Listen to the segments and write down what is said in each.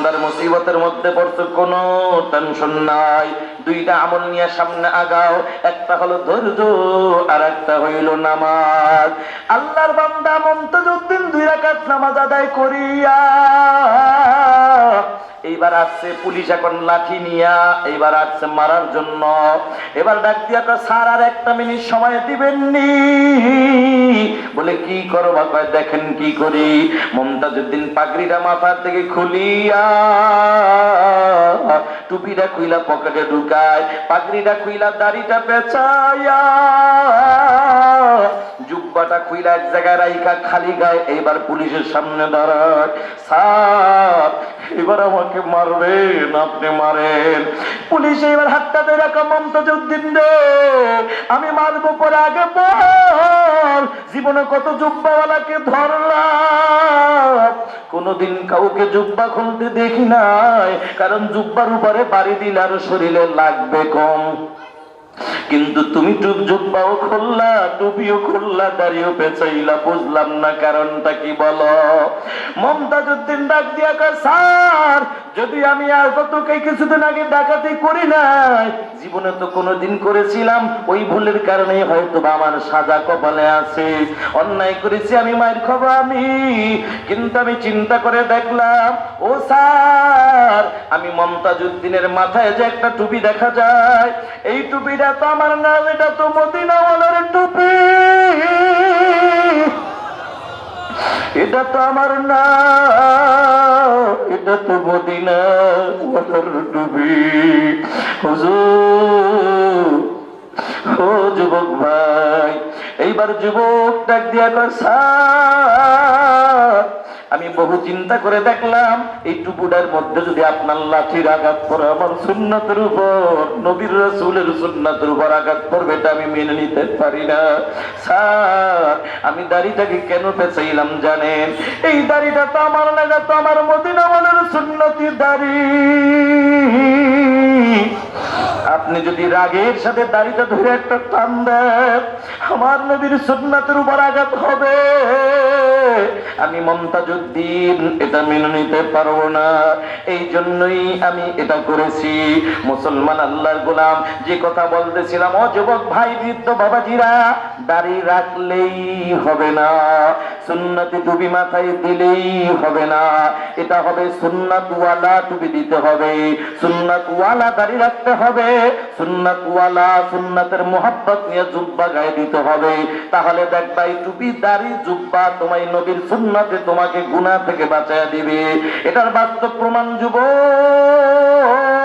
বান্দার মুসিবতের মধ্যে পড়ছো, কোনো টেনশন নাই। দুইটা আমল নিয়ে সামনে আগাও, একটা হলো ধৈর্য আর একটা হইল নামাজ। আল্লাহর বান্দা মমতাজউদ্দিন দুই রাকাত নামাজ আদায় করিয়া এইবার আসছে পুলিশ এখন লাঠি নিয়া এইবার আসছে মারার জন্য। এবার ডাক দিয়া কয়, স্যার আর একটা মিনিট সময় দিবেননি। বলে কি করো বা কয়, দেখেন কি করি। মমতাজুদ্দিন পাগড়িটা মাথার থেকে খুলিয়া টুপিটা খুইলা পকেটে ঢুকায় পাগড়িটা খুইলা দাড়িটা পেঁচাইয়া জুব্বাটা খুইলা এক জায়গায় রাইখা খালি গায়ে, এইবার পুলিশের সামনে দাঁড়ায় স্যার এবার আমাকে মারবেন, আপনি মারেন। পুলিশ এবার হাতটা ধরে রাখা, মমতাজউদ্দিন রে। আমি মারবো পরে আগে বল জীবনে কত জুব্বাওয়ালাকে ধরলাম। কোনদিন কাউকে জুব্বা খুলতে দেখি নাই। কারণ জুব্বার উপরে বাড়ি দিলে আর শরীরে লাগবে কম। কিন্তু তুমি টুপ জুব্বাও খুললা, টুপিও খুললা, দাড়িও পেঁচাইলা, বুঝলাম না কারণটা কি বলো? মমতাজুদ্দিন ডাক দিয়া কয়, স্যার, যদি আমি আর কত কে কিছুদিন আগে ডাকাতি করি নাই, জীবনে তো কোনোদিন করেছিলাম, ওই ভুলের কারণে হয়তো আমার সাজা কপালে আছে। অন্যায় করেছি আমি, মায়ের খবর আমি, কিন্তু আমি চিন্তা করে দেখলাম, ও স্যার, আমি মমতাজুদ্দিনের মাথায় যে একটা টুপি দেখা যায়, এই টুপিটা তো আমার নাম এটা তো মদিনাওয়ালার টুপি। এটা তো আমার না এটা তো মদিনা ওয়ালার টুপি যুবক ভাই এইবার যুবক ডাক দিয়া "স্যার, আমি বহু চিন্তা করে দেখলাম, এই টুকুটার মধ্যে যদি আপনার লাঠির আঘাত পড়ে, আমার সুন্নাতের উপর, নবীর রসুলের সুন্নাতের উপর আঘাত পড়বে এটা আমি মেনে নিতে পারি না। স্যার, আমি দাড়িটাকে কেন পেঁচাইলাম জানেন? এই দাড়িটা তো আমার না তো আমার মদিনা বলের সুন্নতি দাড়ি। আপনি যদি রাগের সাথে দাড়িটা ধরে একটা টান দেন, আমার নবীর সুন্নাতের উপর আঘাত হবে। আমি মমতাজুদ্দিন, এটা মেনে নিতে পারব না। এই জন্যই আমি এটা করেছি। মুসলমান আল্লাহর গোলাম, যে কথা বলতেছিলাম, ও যুবক ভাই, বৃদ্ধ বাবাজিরা, দাড়ি রাখলেই হবে না। সুন্নতি টুপি মাথায় দিলেই হবে না। এটা হবে সুন্নাতওয়ালা টুপি দিতে হবে। সুন্নাতওয়ালা দাড়ি রাখতে হবে। সুন্নাতওয়ালা সুন্নাতের মোহাব্বত নিয়ে জুব্বা গায়ে দিতে হবে। তাহলে দেখবা এই টুপি দাড়ি জুব্বা তোমায় নবীর সুন্নাতে তোমাকে গুনাহ থেকে বাঁচায় দিবে। এটার বাস্তব প্রমাণ যুবক!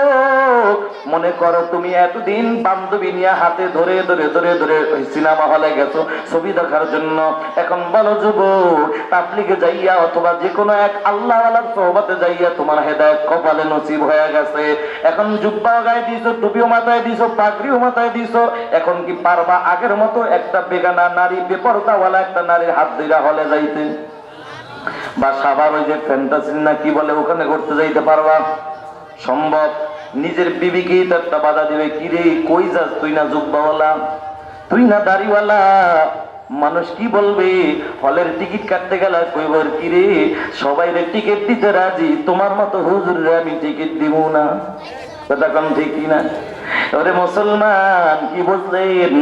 মনে করো তুমি এতদিন বান্ধবী নিয়ে হাতে ধরে ধরে ধরে ধরে ওই সিনেমা হলে গেছো, ছবি দেখার জন্য। এখন বলো যুবক তাবলিগে যাইয়া অথবা যে কোনো এক আল্লাহ আল্লাহর সোহবতে যাইয়া তোমার হেদায়ত কপালে নসিব হয়ে গেছে। এখন জুব্বাও গায়ে দিছো, টুপিও মাথায় দিছো, পাগড়িও মাথায় দিছো। এখন কি পারবা আগের মতো একটা বেগানা নারী বেপরদাওয়ালা একটা নারীর হাত ধইরা হলে যাইতে? বা সাবার ওই যে ফ্যান্টাসি না কি বলে, ওখানে করতে যাইতে পারবা? সম্ভব। নিজের বিবিকেই তো একটা বাধা দিবে, কি রে, কই যাস তুই না জুব্বাওয়ালা? তুই না দাড়িওয়ালা? মানুষ কি বলবে? হলের টিকিট কাটতে গেলে কইবর কি রে? সবাই রে টিকিট দিতে রাজি, তোমার মতো হুজুর আমি টিকিট দিব না। কথা কোন ঠিক কি না? ওরে মুসলমান, কি বললেন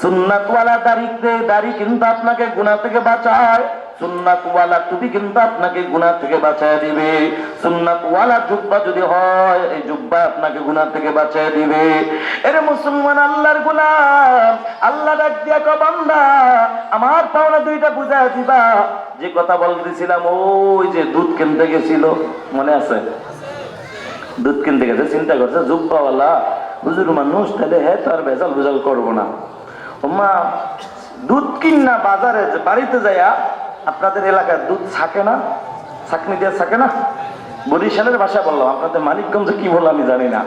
সুন্নাতওয়ালা দাড়িতে দাড়ি কিন্তু আপনাকে গুনাহ থেকে বাঁচায়। সুন্নাতওয়ালা টুপি কিন্তু আপনাকে গুনাহ থেকে বাঁচায় দিবে। সুন্নাতওয়ালা জুব্বা যদি হয়, এই জুব্বা আপনাকে গুনাহ থেকে বাঁচায় দিবে। এরে মুসলমান আল্লাহর গোলাম, আল্লাহ ডাক দিয়া বান্দা, আমার পাওনা দুইটা বুঝায় দিবা। যে কথা বলতেছিলাম, ওই যে দুধ কিনতে গেছিল, মনে আছে? দুধ কিনতে গেছে, চিন্তা করছে, জুব্বাওয়ালা, হুজুর মানুষ, তাহলে হ্যাঁ তো আর ভেজাল ভেজাল করব না। ওমা দুধ কিনা বাজারে যে বাড়িতে যাইয়া আপনাদের এলাকায় দুধ থাকে না? ছাকনি দিয়ে থাকে না? বরিশালের ভাষা বললাম, আপনাদের মানিকগঞ্জে কি বলল আমি জানি না।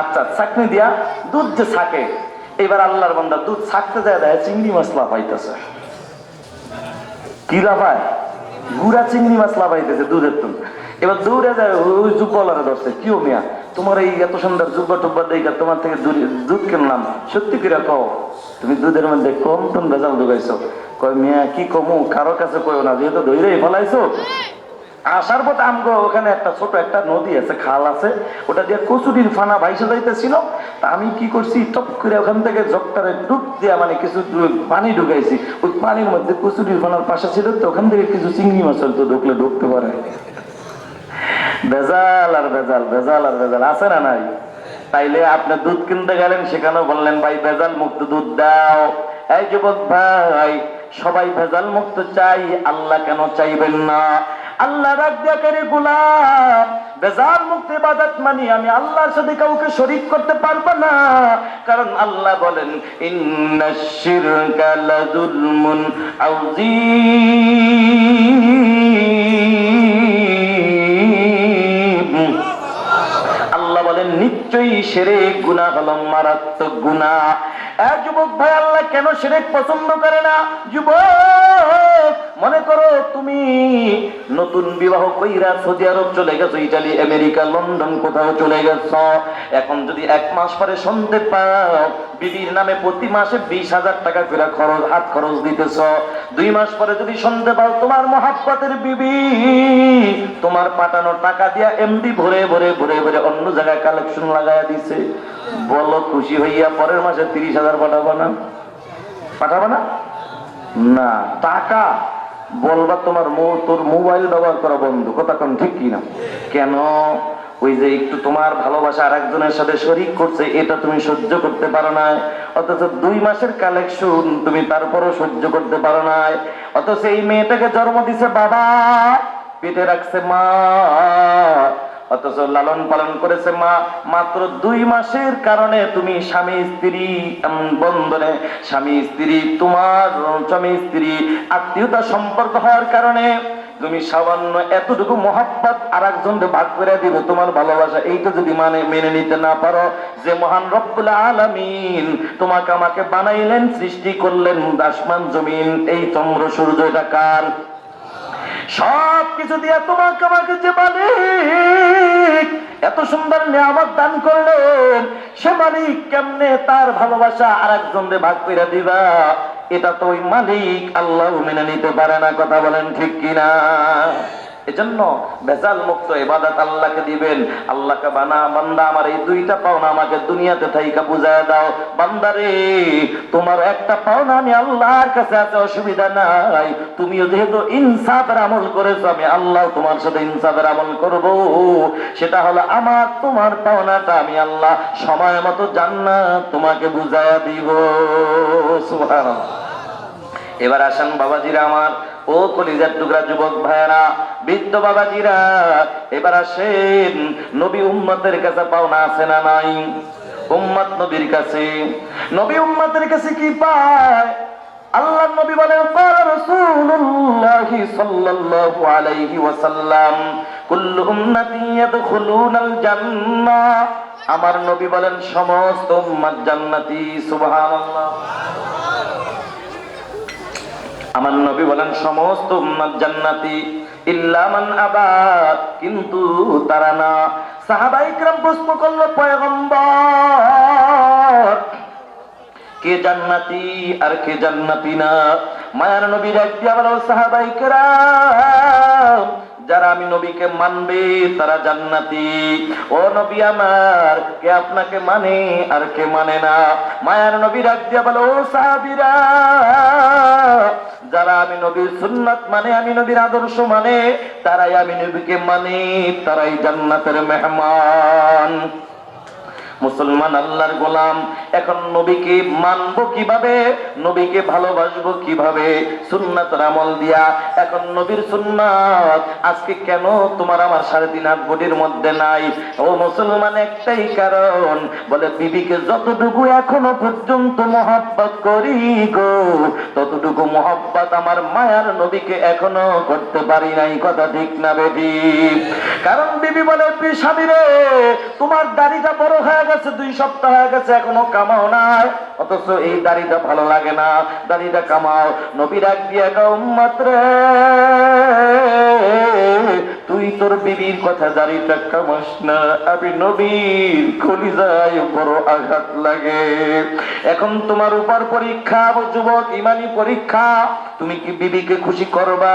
আচ্ছা ছাকনি দিয়া দুধ যে থাকে, এবার আল্লাহর বান্দা দুধ ছাকতে যায় দেয় চিংড়ি মশলা পাইতেছে। কি লাফায়? গুড়া চিংড়ি মাছ লাফাইতেছে দুধের তুল এবার দৌড়ে যায়, ওই জুব্বালারা ধরছে, কিও মিয়া, তোমার এই এত সুন্দর জুব্বা টুব্বা দেখা তোমার থেকে দুধ কিনলাম, সত্যি করে কও। তুমি দুধের মধ্যে কম টন ভেজাল ঢুকাইছো। কয়, মিয়া, কি কমু? কারও কাছে কইও না, যেহেতু ধৈরেই ফলাইছো। আসার পথে আমগো ওখানে একটা ছোট একটা নদী আছে, খাল আছে। ওটা দিয়ে কচুরির ফানা ভাইসে যাইতেছিল। তা আমি কি করছি, টপ করে ওখান থেকে জগটারে ডুব দিয়া মানে কিছু পানি ঢুকাইছি। ওই পানির মধ্যে কচুরির ফানার পাশে ছিল তো, ওখান থেকে কিছু চিংড়ি মাছ তো ঢুকলে ঢুকতে পারে। ভেজাল আর ভেজাল ভেজাল আর ভেজাল, আছে না নাই? তাইলে আপনি দুধ কিনতে গেলেন, সেখানেও বললেন, ভাই ভেজাল মুক্ত দুধ দাও। এই যুবক ভাই, সবাই ভেজাল মুক্ত চাই, আল্লাহ কেন চাইবেন না? আল্লাহ রাজ্ঞাকারী গুলাম বেজাল মুক্ত ইবাদত মানি আমি আল্লাহর সাথে কাউকে শরীক করতে পারব না। কারণ আল্লাহ বলেন, ইন্নাশ শিরকা মনে করো তুমি নতুন বিবাহ কইরা সৌদি আরব চলে গেছো, ইটালি, আমেরিকা, লন্ডন কোথাও চলে গেছ। এখন যদি এক মাস পরে শুনতে পাও, বিবির নামে প্রতি মাসে বিশ হাজার টাকা করে খরচ, হাত খরচ দিতেছ। দুই মাস পরে যদি শুনতে পাও, তোমার মহাব্বতের বিবি তোমার পাঠানো টাকা দিয়া এমডি ভরে ভরে ভরে ভরে অন্য জায়গায় কালেকশন লাগাইয়া দিছে। বলো, খুশি হইয়া পরের মাসে তিরিশ হাজার পাঠাবো না? পাঠাবো না? না, টাকা বলবা তোমার তোর মোবাইল ব্যবহার করা বন্ধ। কথা ঠিক কিনা কেন? ওই যে একটু তোমার ভালোবাসা আর একজনের সাথে শরিক করছে, এটা তুমি সহ্য করতে পারো না। অথচ দুই মাসের কালেকশন তুমি তারপরও সহ্য করতে পারো না। অথচ এই মেয়েটাকে জন্ম দিছে বাবা। পেটে রাখছে মা। অথচ লালন পালন করেছে মা। মাত্র দুই মাসের কারণে তুমি স্বামী, স্ত্রী বন্ধনে স্বামী, স্ত্রী, তোমার স্বামী, স্ত্রী, আত্মীয়তা সম্পর্ক হওয়ার কারণে তুমি সামান্য এতটুকু মহাব্বত আর একজনকে ভাগ করে দিবে তোমার ভালোবাসা। এইটা যদি মানে মেনে নিতে না পারো, যে মহান রব্বুল আলামিন তোমাকে আমাকে বানাইলেন, সৃষ্টি করলেন আসমান, জমিন, এই চন্দ্র, সূর্য, এটা কার? সব কিছু দিয়ে তোমাকে আমাকে যে মালিক, এত সুন্দর নিয়ামত দান করলেন, সে মালিক কেমনে তার ভালোবাসা আর একজনকে ভাগ করে দিবা? এটা তো ওই মালিক আল্লাহ মেনে নিতে পারে না, কথা বলেন ঠিক কিনা? এজন্য বেজাল মুক্ত ইবাদত আল্লাহকে দিবেন। আল্লাহকে বানা, বান্দা, আমার এই দুইটা পাওনা আমাকে দুনিয়াতে থাইকা বুঝায় দাও। বান্দারে, তোমার একটা পাওনা আমি আল্লাহর কাছে আছে, অসুবিধা নাই। তুমিও যেহেতু ইনসাফের আমল করেছ, আমি আল্লাহ তোমার সাথে ইনসাফের আমল করব। সেটা হলো আমার, তোমার পাওনাটা আমি আল্লাহ সময় মতো জান্নাত তোমাকে বুঝায়া দিব। সুবহানাল্লাহ। এবার আসেন বাবাজিরা আমার ও কলিজার টুকরা যুবক ভাইরা বৃদ্ধ বাবাজিরা এবার আসেন নবী উম্মতের কাছে পাওনা আছে না নাই উম্মত নবীর কাছে নবী উম্মতের কাছে কি পায় আল্লাহ নবী বলেন قال رسول الله صلى الله عليه وسلم كل امتي يدخلون الجنه আমার নবী বলেন সমস্ত উম্মত জান্নাতি সুবহানাল্লাহ আমার নবী বলেন সমস্ত উম্মত জান্নাতি ইল্লামান আবা কিন্তু তারা না সাহাবাই کرام প্রশ্ন করলো পয়গম্বর কে জান্নাতি আর কে জান্নাতি না মায়ার নবীর একটি আবার সাহাবাই کرام যারা আমি নবীকে মানবে তারা জান্নাতি ও নবী আমার কে আপনাকে মানে আর কে মানে না মায়ার নবীর একটি আবার ও সাহাবীরা যারা আমি নবীর সুন্নাত মানে আমি নবীর আদর্শ মানে তারাই আমি নবীকে মানে তারাই জান্নাতের মেহমান। মুসলমান আল্লাহর গোলাম। এখন নবীকে মানবো কীভাবে? নবীকে ভালোবাসবো কীভাবে? সুন্নাতের আমল দিয়া। এখন নবীর সুন্নাত আজকে কেন তোমার আমার সাড়ে তিন হাত বডির মধ্যে নাই? ও মুসলমান, একটাই কারণ, বলে বিবিকে যতটুকু এখনও পর্যন্ত মহাব্বত করি গো, ততটুকু মহাব্বত আমার মায়ার নবীকে এখনও করতে পারি নাই। কথা ঠিক না বেটি কারণ বিবি বলে স্বামী রে, তোমার দাড়িটা বড় হয়ে গেছে, দুই সপ্তাহ হয়ে গেছে, এখনও কামাও নাই। অথচ এই দাড়িটা ভালো লাগে না। দাড়িটা কামাও। নবী ডাক দিয়ে উম্মত তুই তোর বিবির কথা দাড়িটা কামাস না। আমি নবীর কলিজায় বড় আঘাত লাগে। এখন তোমার উপর পরীক্ষা, যুবক, ইমানি পরীক্ষা। তুমি কি বিবিকে খুশি করবা?